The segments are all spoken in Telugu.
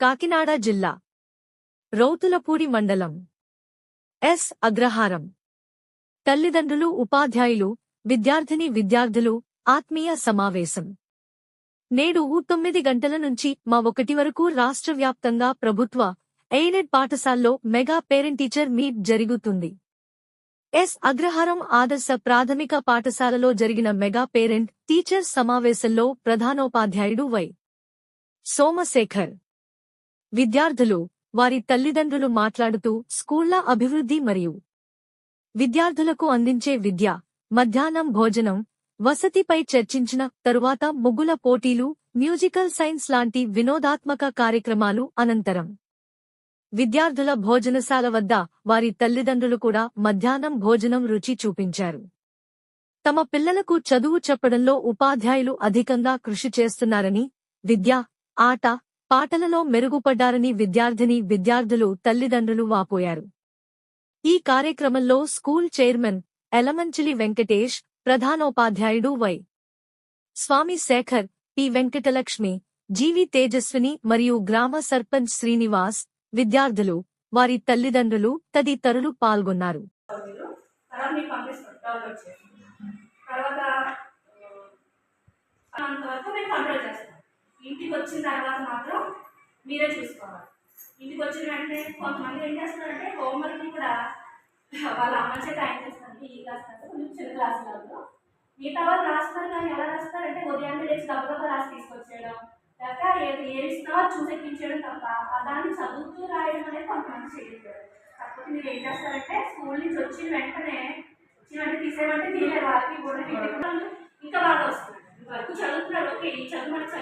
కాకినాడ జిల్లా. రౌతులపూడి మండలం. ఎస్. అగ్రహారం. తల్లిదండ్రులు ఉపాధ్యాయులు విద్యార్థిని విద్యార్థులు ఆత్మీయ సమావేశం. నేడు తొమ్మిది గంటల నుంచి మా ఒకటి వరకు రాష్ట్ర వ్యాప్తంగా ప్రభుత్వ ఎయిడెడ్ పాఠశాలలో మెగా పేరెంట్ టీచర్ మీట్ జరుగుతుంది. ఎస్. అగ్రహారం ఆదర్శ ప్రాథమిక పాఠశాలలో జరిగిన మెగా పేరెంట్ టీచర్ సమావేశంలో ప్రధానోపాధ్యాయుడు వై. సోమశేఖర్. విద్యార్థులు వారి తల్లిదండ్రులు మాట్లాడుతూ స్కూళ్ళ అభివృద్ధి మరియు విద్యార్థులకు అందించే విద్య మధ్యాహ్నం భోజనం వసతిపై చర్చించిన తరువాత ముగ్గుల పోటీలు మ్యూజికల్ సైన్స్ లాంటి వినోదాత్మక కార్యక్రమాలు అనంతరం. విద్యార్థుల భోజనశాల వద్ద వారి తల్లిదండ్రులు కూడా మధ్యాహ్నం భోజనం రుచి చూపించారు. తమ పిల్లలకు చదువు చెప్పడంలో ఉపాధ్యాయులు అధికంగా కృషి చేస్తున్నారని విద్య ఆట పాటలలో మెరుగుపడ్డారని విద్యార్థిని విద్యార్థులు తల్లిదండ్రులు వాపోయారు. ఈ కార్యక్రమంలో school chairman Yelamanchili Venkatesh ప్రధానోపాధ్యాయుడు Y. Swamy Sekhar P. Venkatalakshmi G V Tejaswini మరియు గ్రామ సర్పంచ్ శ్రీనివాస్ విద్యార్థులు వారి తల్లిదండ్రులు తదితరులు పాల్గొన్నారు. తర్వాత వచ్చిన తర్వాత మాత్రం మీరే చూసుకోవాలి. ఇంటికి వచ్చిన వెంటనే కొంతమంది ఏం చేస్తారంటే హోంవర్క్ కూడా వాళ్ళ అమ్మ చేత ఆయన చేస్తారు ఈ క్లాస్ కాదు కొంచెం చిన్న క్లాస్ మిగతా వాళ్ళు రాస్తారు కానీ ఎలా రాస్తారంటే ఉదయాన్నే లేచి గబగబా రాసి తీసుకొచ్చేయడం. లేక ఏది ఏది ఇస్తావో తప్ప దాన్ని చదువుతూ రాయడం అనేది కొంతమంది చేయట్లేదు. కాకపోతే మీరు ఏం చేస్తారంటే స్కూల్ నుంచి వచ్చిన వెంటనే వచ్చిన వెంటనే తీసేయమంటే తీయలేదు. వాళ్ళకి కూడా ఇంకా బాగా వస్తుంది. వరకు చదువుతున్నారు. ఓకే ఈ చదువు మనకు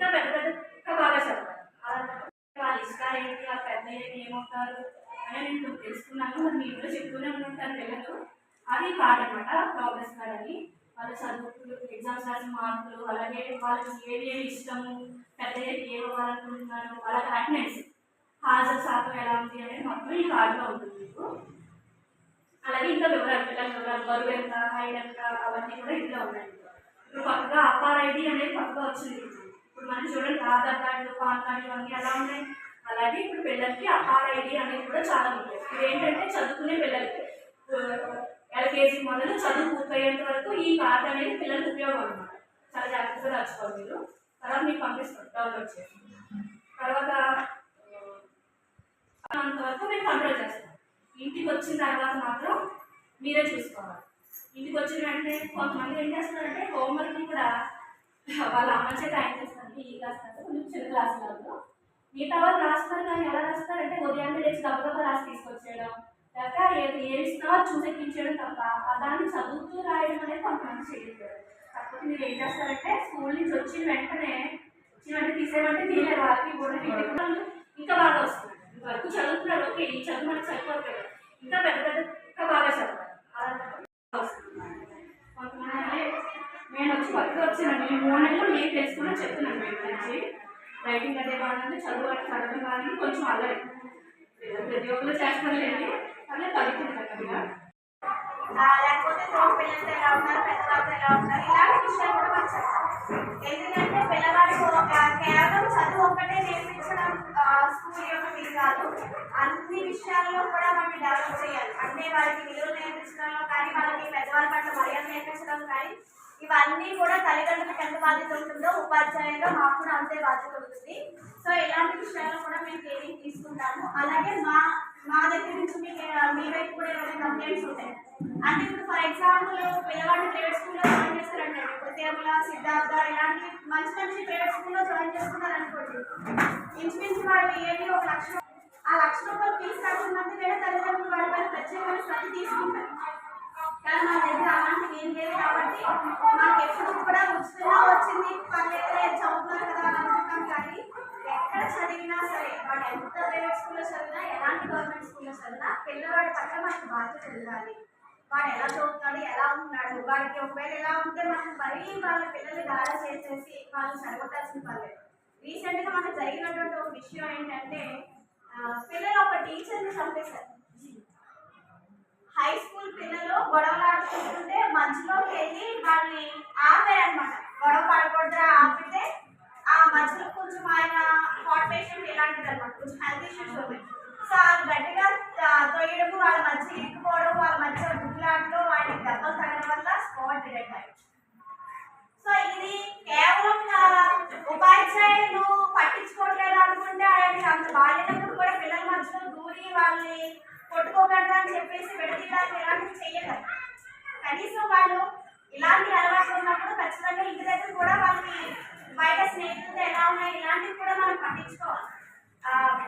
ఇంకా పెద్ద పెద్ద ఇంకా బాగా చదవాలి అలాంటప్పుడు వాళ్ళ ఇష్టాలు ఏంటి? ఆ పెద్ద ఏమవుతారు? అని నేను తెలుసుకున్నాను. మరి మీరు ఇంట్లో చెప్తూనే ఉంటారు పిల్లలు. అది కార్డ్ అనమాట ప్రోగ్రెస్ కార్డ్ అని వాళ్ళ చదువుకులు ఎగ్జామ్స్ రాసిన మార్కులు అలాగే వాళ్ళకి ఏది ఏది ఇష్టము పెద్ద ఏది ఏం అవ్వాలనుకుంటున్నారు వాళ్ళకి అటెండెన్స్ హాజరు శాతం ఎలా ఉంది అనేది మొత్తం ఈ కార్డులో ఉంటుంది మీకు. అలాగే ఇంకా వివరాలు పిల్లల వివరాలు బరువు ఎంత హైట్ ఎంత అవన్నీ కూడా ఇందులో ఉన్నాయి. ఇప్పుడు కొత్తగా అపార్ ఐడి అనేది కొత్తగా వచ్చింది. ఇప్పుడు మనం చూడండి ఆధార్ కార్డు పాన్ కార్డు ఇవన్నీ ఎలా ఉన్నాయి? అలాగే ఇప్పుడు పిల్లలకి ఆర్ఐడి ఐడి అనేది కూడా చాలా ముఖ్యం. ఇది ఏంటంటే చదువుకునే పిల్లలకి ఎల్కేజీ మొదలు చదువు పూర్తయ్యేంత వరకు ఈ కార్డు అనేది పిల్లలకు ఉపయోగం అనమాట చాలా జాగ్రత్తగా రాసుకోవాలి మీరు. తర్వాత మీకు పంపిస్తాం డౌన్లోడ్ చేసి తర్వాత అంతవరకు మేము కంట్రోల్ చేస్తాం ఇంటికి వచ్చిన తర్వాత మాత్రం మీరే చూసుకోవాలి. ఇంటికి వచ్చిన వెంటనే కొంతమంది ఏం చేస్తున్నారంటే హోంవర్క్ కూడా వాళ్ళ అమ్మ చేత ఆయన చేస్తారు ఈ క్లాస్ కాదు కొంచెం చిన్న క్లాస్ వాళ్ళు మిగతా వాళ్ళు రాస్తారు కానీ ఎలా రాస్తారంటే ఉదయాన్నే లేచి గబగబా రాసి తీసుకొచ్చేయడం. లేక ఏది ఏది ఇస్తావో చూసి తప్ప దాన్ని చదువుతూ రాయడం అనేది కొంతమంది చేయట్లేదు. కాకపోతే మీరు ఏం చేస్తారంటే స్కూల్ నుంచి వచ్చిన వెంటనే వచ్చిన తీసేయమంటే తీయలేరు వాళ్ళకి కూడా వీటికి ఇంకా బాగా వస్తుంది. వరకు చదువుతున్నారు ఓకే ఈ చదువు మనకు సరిపోతుంది ఇంకా పెద్ద పెద్ద ఇంకా బాగా చదువు అలాంటప్పుడు వస్తుంది. కొంతమంది నేను వచ్చి కొత్తగా వచ్చానండి ఈ మూడు నెలలు నేను తెలుసుకున్నా చెప్తున్నాను మీ గురించి. రైటింగ్ అదే బాగుంది చదువు అంటే చదవడం బాగుంది కొంచెం అల్లరి. ఏదో ప్రతి ఒక్కరు చేస్తారులేండి అదే తగ్గుతుంది కదా. లేకపోతే తోడు పిల్లలతో ఎలా ఉన్నారు పెద్దవాళ్ళతో ఎలా ఉన్నారు ఇలాంటి విషయాలు కూడా మనం చెప్తాం ఎందుకంటే పిల్లవాడికి ఒక కేవలం చదువు ఒక్కటే నేర్పించడం ఆ, స్కూల్ యొక్క ఇది కాదు. అన్ని విషయాల్లో కూడా మనం డెవలప్ చేయాలి. అంటే వాళ్ళకి విలువలు నేర్పించడంలో కానీ వాళ్ళకి పెద్దవాళ్ళ పట్ల మర్యాద నేర్పించడం కానీ ఇవన్నీ కూడా తల్లిదండ్రులకు ఎంత బాధ్యత ఉంటుందో ఉపాధ్యాయుల్లో మాకు కూడా అంతే బాధ్యత ఉంటుంది. సో ఇలాంటి విషయాల్లో కూడా మేము ట్రైనింగ్ తీసుకుంటాము. అలాగే మా మా దగ్గర నుంచి మీకు మీ వైపు కూడా ఏమైనా కంప్లైంట్స్ ఉంటాయి? అంటే ఇప్పుడు ఫర్ ఎగ్జాంపుల్ పిల్లవాడిని ప్రైవేట్ స్కూల్లో జాయిన్ చేస్తారంటే ఇప్పుడు తిరుమల సిద్ధార్థ ఇలాంటి మంచి మంచి ప్రైవేట్ స్కూల్లో జాయిన్ చేసుకున్నారనుకోండి ఇంచుమించు వాడు ఇయర్లీ ఒక లక్ష ఆ లక్ష రూపాయలు ఫీజు కట్టమంటే వేరే తల్లిదండ్రులు వాడి వారి ప్రత్యేకమైన శ్రద్ధ తీసుకుంటారు. కానీ మా దగ్గర అలాంటివి ఏం లేదు కాబట్టి మాకు ఎప్పుడు కూడా ఉచితంగా వచ్చింది ఎక్కడ చదువుతున్నారు కదా అని అనుకుంటాం కానీ ఎక్కడ చదివినా సరే వాడు ఎంత ప్రైవేట్ స్కూల్లో చదివినా ఎలాంటి గవర్నమెంట్ స్కూల్లో చదివినా పిల్లవాడి పట్ల మనకు బాధ్యత ఉండాలి. వాడు ఎలా చదువుతున్నాడు ఎలా ఉంటున్నాడు వాడికి ఒకవేళ ఎలా ఉంటే మనం మరీ వాళ్ళ పిల్లలు గారా చేసేసి వాళ్ళు. చదవటాల్సిన పర్లేదు రీసెంట్గా మనకు జరిగినటువంటి ఒక విషయం ఏంటంటే పిల్లలు ఒక టీచర్ని చంపేశారు. హై స్కూల్ పిల్లలు గొడవలు ఆడుతుంటే మధ్యలోకి వెళ్ళి వాళ్ళని ఆపారనమాట గొడవ పడకూడదురా ఆపితే ఆ మధ్యలో కొంచెం ఆయన హాట్ పేషెంట్ ఇలాంటిది అనమాట కొంచెం హెల్త్ ఇష్యూస్ ఉన్నాయి సో వాళ్ళు గట్టిగా తొయ్యడము వాళ్ళ మధ్య ఇరుక్కుపోవడం వాళ్ళ మధ్య గుడ్లాటలో వాళ్ళకి దెబ్బలు తగ్గడం వల్ల స్పాట్ డిడెక్ట్ అయ్యింది సో ఇది కేవలం ఉపాధ్యాయులు పట్టించుకోవట్లేదు అనుకుంటే ఆయనకి అంత బాగాలేనప్పుడు కూడా పిల్లల మధ్యలో దూరి వాళ్ళని కొట్టుకోగలరు అని చెప్పేసి విడదీయడానికి ఇలాంటివి చేయగలరు కనీసం వాళ్ళు ఇలాంటి అలవాట్లు ఉన్నప్పుడు ఖచ్చితంగా ఇంటి దగ్గర కూడా వాళ్ళకి బయట స్నేహితులతో ఎలా ఉన్నాయి ఇలాంటివి కూడా మనం పట్టించుకోవాలి.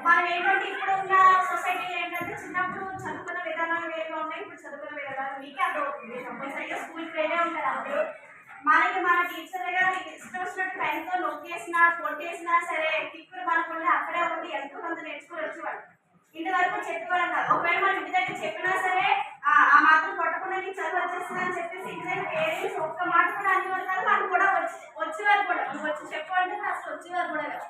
మనం ఏంటంటే ఇప్పుడు ఉన్న సొసైటీలో ఏంటంటే చిన్నప్పుడు చదువుకున్న విధానాలు వేరుగా ఉన్నాయి ఇప్పుడు చదువుకున్న విధానాలు మీకే అర్థమవుతుంది. కంపల్సరీగా స్కూల్కి వెళ్ళే ఉంటారు అందరూ మనకి మన టీచర్ గారు ఇష్టం వచ్చినట్టు పెన్తో నొక్కేసినా కొట్టేసినా సరే ఇప్పుడు మనకుండా అక్కడే ఉండి ఎంతో కొంత నేర్చుకుని వచ్చేవాళ్ళు ఇంటి వరకు కాదు. ఒకవేళ మన ఇంటి దగ్గర చెప్పినా సరే ఆ మాత్రం కొట్టకుండా నీకు చదువు వచ్చేస్తుంది అని చెప్పేసి ఇంటి దగ్గర పేరెంట్స్ ఒక్క మాట కూడా అనేవారు కాదు మనం కూడా వచ్చి వచ్చేవారు కూడా. నువ్వు వచ్చి చెప్పాలంటే అసలు వచ్చేవారు కూడా కాదు.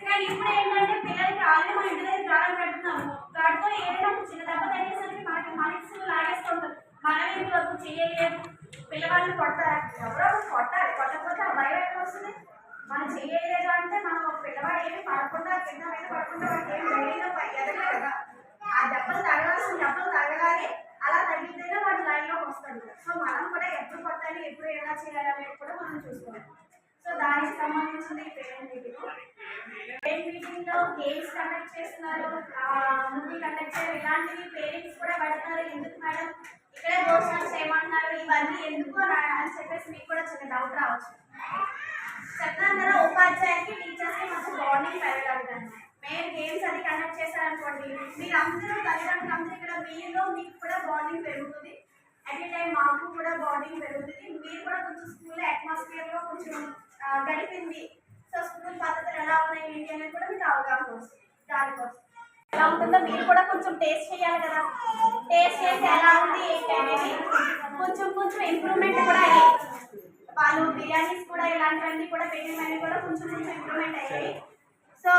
కానీ ఇప్పుడు ఏంటంటే పిల్లలకి ఆల్రెడీ మన ఇంటి దగ్గర గారం పెడుతున్నాము గాడితో ఏదైనా చిన్న దెబ్బ తగ్గేసరికి మనకి మనసు లాగేస్తుంటారు మనం ఇంటి వరకు చేయలేదు. పిల్లవాళ్ళని కొడతారా? ఎవరో కొట్టాలి. కొట్టకపోతే ఆ భయం ఎక్కడ వస్తుంది? మనం చేయలేదు అంటే మనం ఒక పిల్లవాడు ఏమి పడకుండా కింద మీద పడకుండా వాడికి ఏం జరిగిందో ఎదగలేదు కదా. ఆ దెబ్బలు తగలాల్సిన దెబ్బలు తగలాలి అలా తగ్గితేనే వాడు లైన్లోకి వస్తాడు. సో మనం కూడా ఎప్పుడు కొట్టాలి ఎప్పుడు ఎలా చేయాలి అనేది కూడా మనం చూసుకోవాలి. సో దానికి సంబంధించింది పేరెంట్ మీటింగ్ పేరెంట్ మీటింగ్లో గేమ్స్ కండక్ట్ చేస్తున్నారు. మూవీ కండక్ట్ చేయడం ఇలాంటివి పేరెంట్స్ కూడా పెడతారు ఎందుకు మేడం? ఇక్కడే దోషాలు చేయమంటున్నారు ఇవన్నీ ఎందుకు అని చెప్పేసి మీకు కూడా చిన్న డౌట్ రావచ్చు. చెప్తాను ఉపాధ్యాయులకి టీచర్స్కి మాకు బాండింగ్ పెరగడం మేము గేమ్స్ అది కండక్ట్ చేశారనుకోండి మీరు అందరూ తల్లిదండ్రులు అందరూ ఇక్కడ మీలో మీకు కూడా బాండింగ్ పెరుగుతుంది. అట్ ఏ టైం మాకు కూడా బాండింగ్ పెరుగుతుంది. మీరు కూడా కొంచెం స్కూల్ అట్మాస్ఫియర్లో కొంచెం గడిపింది. సో స్కూల్ పద్ధతులు ఎలా ఉన్నాయి ఏంటి అనేది కూడా మీకు అవగాహన వస్తుంది. దానికోసం. ఎలా ఉంటుందో మీరు కూడా కొంచెం టేస్ట్ చేయాలి కదా. టేస్ట్ చేసి ఎలా ఉంది ఏంటి అనేది కొంచెం కొంచెం ఇంప్రూవ్మెంట్ కూడా అయ్యాయి వాళ్ళు బిర్యానీస్ కూడా ఇలాంటివన్నీ కూడా పెట్టినవన్నీ కూడా కొంచెం కొంచెం ఇంప్రూవ్మెంట్ అయ్యాయి. సో